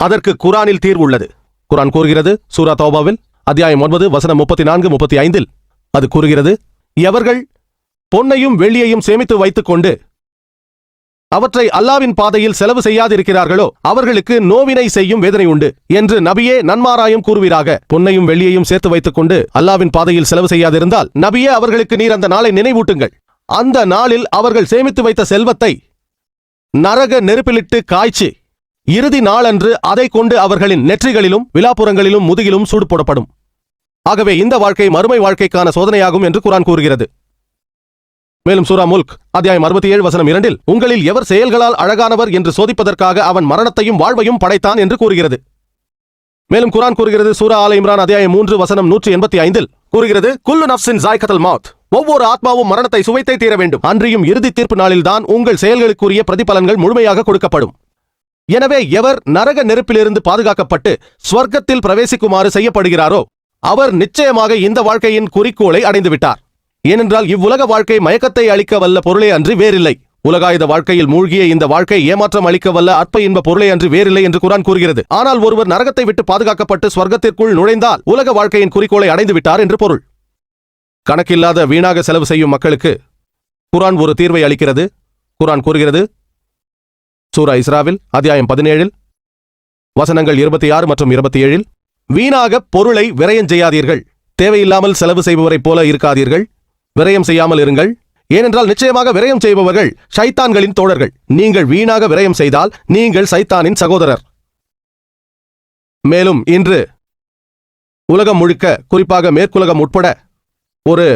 அதற்கு குரானில் தீர்வு உள்ளது. குரான் கூறுகிறது சூரா தௌபாவில் அத்தியாயம் ஒன்பது வசனம் முப்பத்தி நான்கு முப்பத்தி ஐந்தில் அது கூறுகிறது எவர்கள் பொன்னையும் வெள்ளியையும் சேமித்து வைத்துக் கொண்டு அவற்றை அல்லாவின் பாதையில் செலவு செய்யாதிருக்கிறார்களோ அவர்களுக்கு நோவினை செய்யும் வேதனை உண்டு என்று நபியே நன்மாராயம் கூறுவீராக. பொன்னையும் வெள்ளியையும் சேர்த்து வைத்துக் கொண்டு அல்லாவின் பாதையில் செலவு செய்யாதிருந்தால் நபியே அவர்களுக்கு நீர் அந்த நாளை நினைவூட்டுங்கள். அந்த நாளில் அவர்கள் சேமித்து வைத்த செல்வத்தை நரக நெருப்பிலிட்டு காய்ச்சி இறுதி நாளன்று அதை கொண்டு அவர்களின் நெற்றிகளிலும் விழாப்புறங்களிலும் முதுகிலும் சூடு போடப்படும். ஆகவே இந்த வாழ்க்கை மறுமை வாழ்க்கைக்கான சோதனையாகும் என்று குரான் கூறுகிறது. மேலும் சூரா முல்க் அத்தியாயம் அறுபத்தி ஏழு வசனம் இரண்டில் உங்களில் எவர் செயல்களால் அழகானவர் என்று சோதிப்பதற்காக அவன் மரணத்தையும் வாழ்வையும் படைத்தான் என்று கூறுகிறது. மேலும் குரான் கூறுகிறது சூரா ஆல இம்ரான் அத்தியாயம் மூன்று வசனம் நூற்றி எண்பத்தி ஐந்தில் கூறுகிறது குல்லு நப்சின் ஜாய்கதல் மவுத் ஒவ்வொரு ஆத்மாவும் மரணத்தை சுவைத்தே தீர வேண்டும். அன்றியும் இறுதி தீர்ப்பு நாளில்தான் உங்கள் செயல்களுக்குரிய பிரதிபலன்கள் முழுமையாக கொடுக்கப்படும். எனவே எவர் நரக நெருப்பிலிருந்து பாதுகாக்கப்பட்டு ஸ்வர்க்கத்தில் பிரவேசிக்குமாறு செய்யப்படுகிறாரோ அவர் நிச்சயமாக இந்த வாழ்க்கையின் குறிக்கோளை அடைந்துவிட்டார். ஏனென்றால் இவ்வுலக வாழ்க்கை மயக்கத்தை அளிக்க வல்ல பொருளே அன்றி வேறில்லை. உலகாயுத வாழ்க்கையில் மூழ்கிய இந்த வாழ்க்கை ஏமாற்றம் அளிக்க வல்ல அற்ப இன்ப பொருளை அன்று வேறில்லை என்று குரான் கூறுகிறது. ஆனால் ஒருவர் நரகத்தை விட்டு பாதுகாக்கப்பட்டு ஸ்வர்க்கத்திற்குள் நுழைந்தால் உலக வாழ்க்கையின் குறிக்கோளை அடைந்து விட்டார் என்று பொருள். கணக்கில்லாத வீணாக செலவு செய்யும் மக்களுக்கு குரான் ஒரு தீர்வை அளிக்கிறது. குரான் கூறுகிறது சூரா இஸ்ராவில் அத்தியாயம் பதினேழில் வசனங்கள் இருபத்தி ஆறு மற்றும் இருபத்தி ஏழில் வீணாக பொருளை விரயம் செய்யாதீர்கள் தேவையில்லாமல் செலவு செய்பவரைப் போல இருக்காதீர்கள் விரயம் செய்யாமல் இருங்கள். ஏனென்றால் நிச்சயமாக விரயம் செய்பவர்கள் ஷைத்தான்களின் தோழர்கள். நீங்கள் வீணாக விரயம் செய்தால் நீங்கள் சைத்தானின் சகோதரர். மேலும் இன்று உலகம் முழுக்க குறிப்பாக மேற்குலகம் உட்பட ஒரு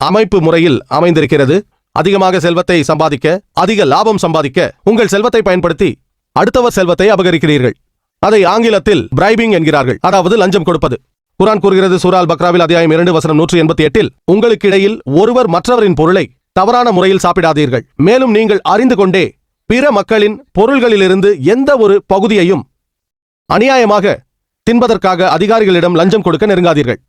அமைப்பு முறையில் அமைந்திருக்கிறது. அதிகமாக செல்வத்தை சம்பாதிக்க அதிக லாபம் சம்பாதிக்க உங்கள் செல்வத்தை பயன்படுத்தி அடுத்தவர் செல்வத்தை அபகரிக்கிறீர்கள். அதை ஆங்கிலத்தில் பிரைபிங் என்கிறார்கள். அதாவது லஞ்சம் கொடுப்பது. குரான் கூறுகிறது சூரால் பக்ராவில் அத்தியாயம் இரண்டு வசனம் நூற்றி எண்பத்தி எட்டில் உங்களுக்கு இடையில் ஒருவர் மற்றவரின் பொருளை தவறான முறையில் சாப்பிடாதீர்கள். மேலும் நீங்கள் அறிந்து கொண்டே பிற மக்களின் பொருள்களிலிருந்து எந்த ஒரு பகுதியையும் அநியாயமாக தின்பதற்காக அதிகாரிகளிடம் லஞ்சம் கொடுக்க நெருங்காதீர்கள்.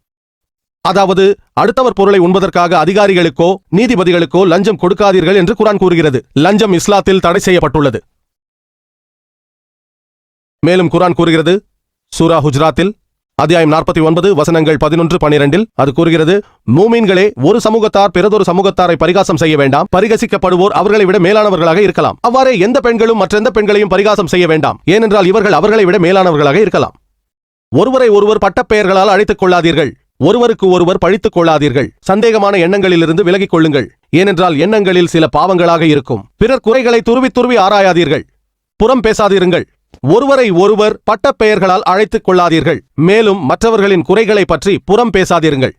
அதாவது அடுத்தவர் பொருளை உண்பதற்காக அதிகாரிகளுக்கோ நீதிபதிகளுக்கோ லஞ்சம் கொடுக்காதீர்கள் என்று குரான் கூறுகிறது. லஞ்சம் இஸ்லாத்தில் தடை செய்யப்பட்டுள்ளது. மேலும் குரான் கூறுகிறது சூரா ஹுஜராத்தில் அத்தியாயம் நாற்பத்தி ஒன்பது வசனங்கள் பதினொன்று பனிரெண்டில் அது கூறுகிறது மூமீன்களே ஒரு சமூகத்தார் பிறதொரு சமூகத்தாரை பரிகாசம் செய்ய வேண்டாம். பரிகசிக்கப்படுவோர் அவர்களை விட மேலானவர்களாக இருக்கலாம். அவ்வாறே எந்த பெண்களும் மற்றெந்த பெண்களையும் பரிகாசம் செய்ய வேண்டாம். ஏனென்றால் இவர்கள் அவர்களை விட மேலானவர்களாக இருக்கலாம். ஒருவரை ஒருவர் பட்டப்பெயர்களால் அழைத்துக் கொள்ளாதீர்கள். ஒருவருக்கு ஒருவர் பழித்துக் கொள்ளாதீர்கள். சந்தேகமான எண்ணங்களிலிருந்து விலகிக் கொள்ளுங்கள். ஏனென்றால் எண்ணங்களில் சில பாவங்களாக இருக்கும். பிறர் குறைகளை துருவி துருவி ஆராயாதீர்கள். புறம் பேசாதிருங்கள். ஒருவரை ஒருவர் பட்டப்பெயர்களால் அழைத்துக் கொள்ளாதீர்கள். மேலும் மற்றவர்களின் குறைகளை பற்றி புறம் பேசாதிருங்கள்.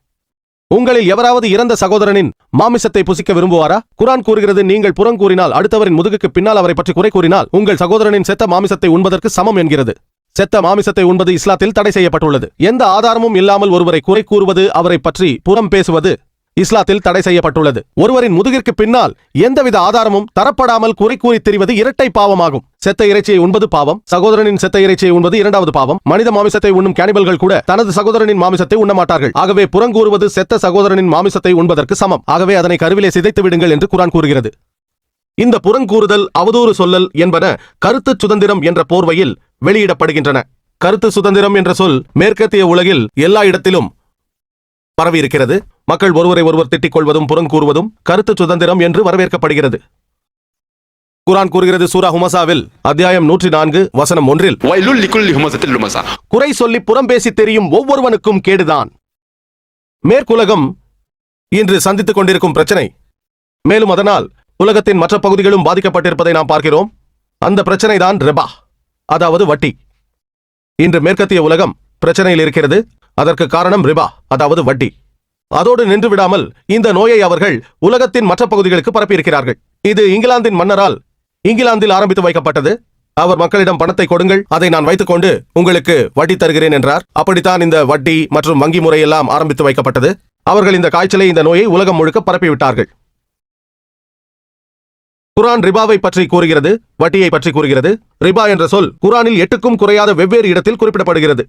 உங்களில் எவராவது இறந்த சகோதரனின் மாமிசத்தை புசிக்க விரும்புவாரா? குரான் கூறுகிறது நீங்கள் புறம் கூறினால் அடுத்தவரின் முதுகுக்கு பின்னால் அவரை பற்றி குறை கூறினால் உங்கள் சகோதரனின் செத்த மாமிசத்தை உண்பதற்கு சமம் என்கிறது. செத்த மாமிசத்தை உண்பது இஸ்லாத்தில் தடை செய்யப்பட்டுள்ளது. எந்த ஆதாரமும் இல்லாமல் ஒருவரை குறை கூறுவது அவரை பற்றி புறம் பேசுவது இஸ்லாத்தில் தடை செய்யப்பட்டுள்ளது. ஒருவரின் முதுகிற்கு பின்னால் எந்தவித ஆதாரமும் தரப்படாமல் குறை கூறி தெரிவது இரட்டை பாவமாகும். செத்த இறைச்சியை உண்பது பாவம் சகோதரனின் செத்த இறைச்சியை உண்பது இரண்டாவது பாவம். மனித மாமிசத்தை உண்ணும் கேனிபல்கள் கூட தனது சகோதரனின் மாமிசத்தை உண்ணமாட்டார்கள். ஆகவே புறங்கூறுவது செத்த சகோதரனின் மாமிசத்தை உண்பதற்கு சமம். ஆகவே அதனை கருவிலே சிதைத்து விடுங்கள் என்று குரான் கூறுகிறது. இந்த புறங்கூறுதல் அவதூறு சொல்லல் என்பன கருத்து சுதந்திரம் என்ற போர்வையில் வெளியிடப்படுகின்றன. கருத்து சுதந்திரம் என்ற சொல் மேற்கத்திய உலகில் எல்லா இடத்திலும் பரவியிருக்கிறது. மக்கள் ஒருவரை ஒருவர் திட்டிக் கொள்வதும் புறங்கூறுவதும் கருத்து சுதந்திரம் என்று வரவேற்கப்படுகிறது. குரான் கூறுகிறது சூரா ஹுமசாவில் அத்தியாயம் நூற்றி நான்கு வசனம் ஒன்றில். குறை சொல்லி புறம் பேசி தெரியும் ஒவ்வொருவனுக்கும் கேடுதான். மேற்குலகம் இன்று சந்தித்துக் கொண்டிருக்கும் பிரச்சனை. மேலும் அதனால் உலகத்தின் மற்ற பகுதிகளும் பாதிக்கப்பட்டிருப்பதை நாம் பார்க்கிறோம். அந்த பிரச்சனை தான் ரெபா அதாவது வட்டி. இன்று மேற்கத்திய உலகம் பிரச்சனையில் இருக்கிறது. அதற்கு காரணம் ரிபா அதாவது வட்டி. அதோடு நின்று விடாமல் இந்த நோயை அவர்கள் உலகத்தின் மற்ற பகுதிகளுக்கு பரப்பியிருக்கிறார்கள். இது இங்கிலாந்தின் மன்னரால் இங்கிலாந்தில் ஆரம்பித்து வைக்கப்பட்டது. அவர் மக்களிடம் பணத்தை கொடுங்கள் அதை நான் வைத்துக்கொண்டு உங்களுக்கு வட்டி தருகிறேன் என்றார். அப்படித்தான் இந்த வட்டி மற்றும் வங்கி முறையெல்லாம் ஆரம்பித்து வைக்கப்பட்டது. அவர்கள் இந்த காய்ச்சலை இந்த நோயை உலகம் முழுக்க பரப்பிவிட்டார்கள். குரான் ரிபாவை பற்றி கூறுகிறது வட்டியை பற்றி கூறுகிறது. ரிபா என்ற சொல் குரானில் எட்டுக்கும் குறையாத வெவ்வேறு இடத்தில் குறிப்பிடப்படுகிறது.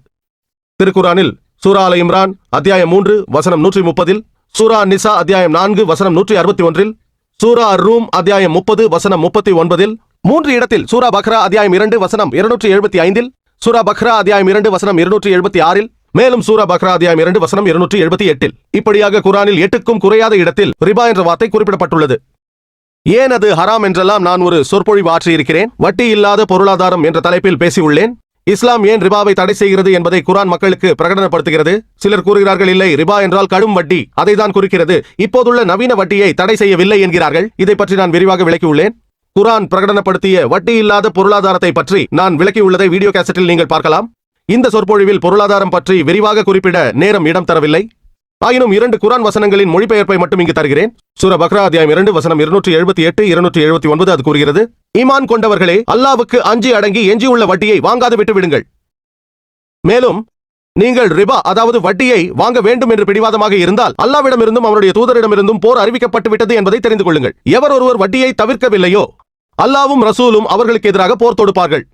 திருக்குரானில் சூரா அல இம்ரான் அத்தியாயம் மூன்று வசனம் நூற்றி முப்பதில் சூரா நிசா அத்தியாயம் நான்கு வசனம் நூற்றி அறுபத்தி ஒன்றில் சூரா அர் ரூம் அத்தியாயம் முப்பது வசனம் முப்பத்தி ஒன்பதில் மூன்று இடத்தில் சூரா பக்ரா அத்தியாயம் இரண்டு வசனம் இருநூற்றி எழுபத்தி ஐந்தில் சூரா பக்ரா அத்தியாயம் இரண்டு வசனம் இருநூற்றி எழுபத்தி ஆறில் மேலும் சூரா பக்ரா அத்தியாயம் இரண்டு வசனம் இருநூற்றி எழுபத்தி எட்டில். இப்படியாக குரானில் எட்டுக்கும் குறையாத இடத்தில் ரிபா என்ற வார்த்தை குறிப்பிடப்பட்டுள்ளது. ஏன் அது ஹராம் என்றெல்லாம் நான் ஒரு சொற்பொழிவு ஆற்றியிருக்கிறேன்? வட்டி இல்லாத பொருளாதாரம் என்ற தலைப்பில் பேசியுள்ளேன். இஸ்லாம் ஏன் ரிபாவை தடை செய்கிறது என்பதை குரான் மக்களுக்கு பிரகடனப்படுத்துகிறது? சிலர் கூறுகிறார்கள் இல்லை ரிபா என்றால் கடும் வட்டி அதை தான் குறிக்கிறது. இப்போதுள்ள நவீன வட்டியை தடை செய்யவில்லை என்கிறார்கள். இதை பற்றி நான் விரிவாக விளக்கியுள்ளேன். குரான் பிரகடனப்படுத்திய வட்டி இல்லாத பொருளாதாரத்தை பற்றி நான் விளக்கியுள்ளதை வீடியோ கேசட்டில் நீங்கள் பார்க்கலாம். இந்த சொற்பொழிவில் பொருளாதாரம் பற்றி விரிவாக குறிப்பிட நேரம் இடம் தரவில்லை. ஆயினும் இரண்டு குரான் வசனங்களின் மொழிபெயர்ப்பை மட்டும் இங்கு தருகிறேன். சூர பக்ரா அத்தியாயம் இரண்டு வசனம் இருநூற்றி எழுபத்தி எட்டு இருநூற்றி எழுபத்தி ஒன்பது அது கூறுகிறது. ஈமான் கொண்டவர்களே அல்லாவுக்கு அஞ்சி அடங்கி எஞ்சியுள்ள வட்டியை வாங்காது விட்டு விடுங்கள். மேலும் நீங்கள் ரிபா அதாவது வட்டியை வாங்க வேண்டும் என்று பிடிவாதமாக இருந்தால் அல்லாவிடமிருந்தும் அவருடைய தூதரிடமிருந்தும் போர் அறிவிக்கப்பட்டு விட்டது என்பதை தெரிந்து கொள்ளுங்கள். எவர் ஒருவர் வட்டியை தவிர்க்கவில்லையோ அல்லாவும் ரசூலும் அவர்களுக்கு எதிராக போர் தொடுப்பார்கள்.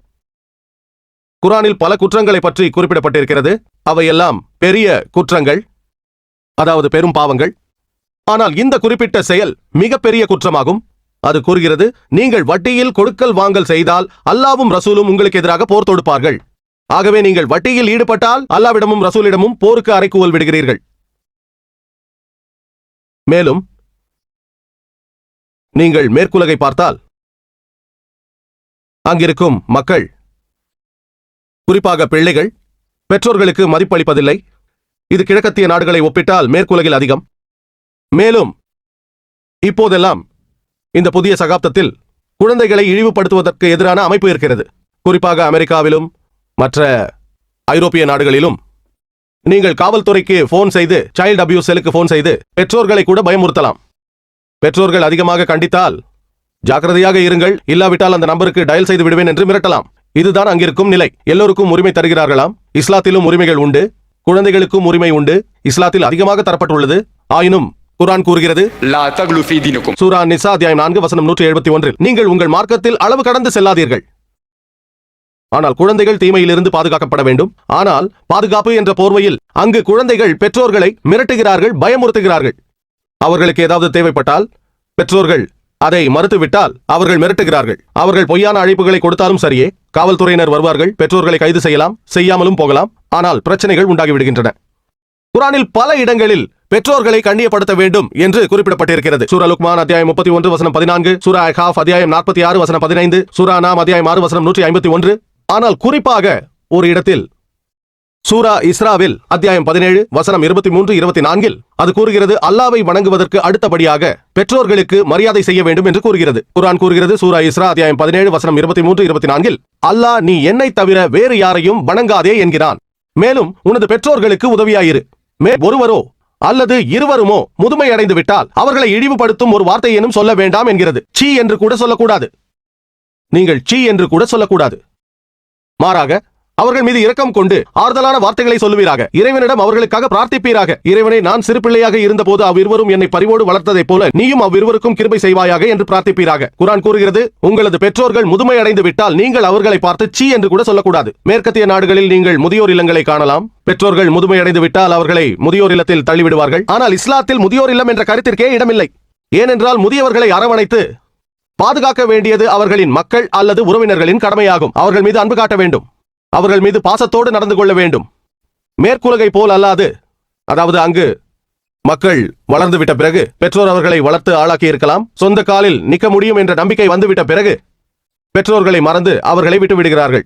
குரானில் பல குற்றங்களை பற்றி குறிப்பிடப்பட்டிருக்கிறது. அவையெல்லாம் பெரிய குற்றங்கள். அதாவது பெரும் பாவங்கள். ஆனால் இந்த குறிப்பிட்ட செயல் மிகப்பெரிய குற்றமாகும். அது கூறுகிறது நீங்கள் வட்டியில் கொடுக்கல் வாங்கல் செய்தால் அல்லாவும் ரசூலும் உங்களுக்கு எதிராக போர் தொடுப்பார்கள். ஆகவே நீங்கள் வட்டியில் ஈடுபட்டால் அல்லாவிடமும் ரசூலிடமும் போருக்கு அறைக்கூவல் விடுகிறீர்கள். மேலும் நீங்கள் மேற்குலகை பார்த்தால் அங்கிருக்கும் மக்கள் குறிப்பாக பிள்ளைகள் பெற்றோர்களுக்கு மதிப்பளிப்பதில்லை. இது கிழக்கத்திய நாடுகளை ஒப்பிட்டால் மேற்குலகில் அதிகம். மேலும் இப்போதெல்லாம் இந்த புதிய சகாப்தத்தில் குழந்தைகளை இழிவுபடுத்துவதற்கு எதிரான அமைப்பு இருக்கிறது. குறிப்பாக அமெரிக்காவிலும் மற்ற ஐரோப்பிய நாடுகளிலும். நீங்கள் காவல்துறைக்கு போன் செய்து சைல்டு அபியூஸ் செலுக்கு போன் செய்து பெற்றோர்களை கூட பயமுறுத்தலாம். பெற்றோர்கள் அதிகமாக கண்டித்தால் ஜாக்கிரதையாக இருங்கள். இல்லாவிட்டால் அந்த நம்பருக்கு டயல் செய்து விடுவேன் என்று மிரட்டலாம். இதுதான் அங்கிருக்கும் நிலை. எல்லோருக்கும் உரிமை தருகிறார்களாம். இஸ்லாத்திலும் உரிமைகள் உண்டு. குழந்தைகளுக்கும் உரிமை உண்டு. இஸ்லாத்தில் அதிகமாக தரப்பட்டுள்ளது. ஆயினும் குரான் கூறுகிறது. சூரா நிசா அத்தியாயம் நான்கு வசனம் நூற்றி எழுபத்தி ஒன்றில் நீங்கள் உங்கள் மார்க்கத்தில் அளவு கடந்து செல்லாதீர்கள். ஆனால் குழந்தைகள் தீமையிலிருந்து பாதுகாக்கப்பட வேண்டும். ஆனால் பாதுகாப்பு என்ற போர்வையில் அங்கு குழந்தைகள் பெற்றோர்களை மிரட்டுகிறார்கள் பயமுறுத்துகிறார்கள். அவர்களுக்கு ஏதாவது தேவைப்பட்டால் பெற்றோர்கள் அதை மறுத்துவிட்டால் அவர்கள் மிரட்டுகிறார்கள். அவர்கள் பொய்யான அழைப்புகளை கொடுத்தாலும் சரியே. காவல்துறையினர் வருவார்கள் பெற்றோர்களை கைது செய்யலாம் செய்யாமலும் போகலாம். ஆனால் பிரச்சனைகள் உண்டாகிவிடுகின்றன. குரானில் பல இடங்களில் பெற்றோர்களை கண்ணியப்படுத்த வேண்டும் என்று குறிப்பிடப்பட்டிருக்கிறது. சூரா லுக்மான் அத்தியாயம் முப்பத்தி ஒன்று வசனம் பதினான்கு சூரா அகாஃப் அத்தியாயம் நாற்பத்தி ஆறு வசனம் பதினைந்து சூரா நாம் அத்தியாயம் ஆறு வசனம் நூற்றி ஐம்பத்தி ஒன்று. ஆனால் குறிப்பாக ஒரு இடத்தில் சூரா இஸ்ராவில் அத்தியாயம் பதினேழு வசனம் இருபத்தி மூன்று இருபத்தி நான்கில் அது கூறுகிறது அல்லாவை வணங்குவதற்கு அடுத்தபடியாக பெற்றோர்களுக்கு மரியாதை செய்ய வேண்டும் என்று கூறுகிறது. குரான் கூறுகிறது சூரா இஸ்ரா அத்தியாயம் பதினேழு வசனம் இருபத்தி மூன்று இருபத்தி நான்கில் அல்லாஹ் நீ என்னை தவிர வேறு யாரையும் வணங்காதே என்கிறான். மேலும் உனது பெற்றோர்களுக்கு உதவியாயிரு. மே ஒருவரோ அல்லது இருவருமோ முதுமை அடைந்து விட்டால் அவர்களை இழிவுபடுத்தும் ஒரு வார்த்தையேனும் சொல்ல வேண்டாம் என்கிறது. சீ என்று கூட சொல்லக்கூடாது. நீங்கள் சீ என்று கூட சொல்லக்கூடாது. மாறாக அவர்கள் மீது இரக்கம் கொண்டு ஆறுதலான வார்த்தைகளை சொல்லுவீராக. இறைவனிடம் அவர்களுக்காக பிரார்த்திப்பீராக. இறைவனை நான் சிறு பிள்ளையாக இருந்தபோது அவ்விருவரும் என்னை பரிவோடு வளர்த்ததைப் போல நீயும் அவ்விருவருக்கும் கிருபை செய்வாயாக என்று பிரார்த்திப்பீராக. குரான் கூறுகிறது உங்களது பெற்றோர்கள் முதுமை அடைந்து விட்டால் நீங்கள் அவர்களை பார்த்து சீ என்று கூட சொல்லக்கூடாது. மேற்கத்திய நாடுகளில் நீங்கள் முதியோர் இல்லங்களை காணலாம். பெற்றோர்கள் முதுமை அடைந்து விட்டால் அவர்களை முதியோர் இல்லத்தில் தள்ளிவிடுவார்கள். ஆனால் இஸ்லாத்தில் முதியோர் இல்லம் என்ற கருத்திற்கே இடமில்லை. ஏனென்றால் முதியவர்களை அரவணைத்து பாதுகாக்க வேண்டியது அவர்களின் மக்கள் அல்லது உறவினர்களின் கடமையாகும். அவர்கள் மீது அன்பு காட்ட வேண்டும். அவர்கள் மீது பாசத்தோடு நடந்து கொள்ள வேண்டும். மேற்குலகை போல் அல்லாது அதாவது அங்கு மக்கள் வளர்ந்து விட்ட பிறகு பெற்றோர் அவர்களை வளர்த்து ஆளாக்கி இருக்கலாம். சொந்த காலில் நிற்க முடியும் என்ற நம்பிக்கை வந்துவிட்ட பிறகு பெற்றோர்களை மறந்து அவர்களை விட்டு விடுகிறார்கள்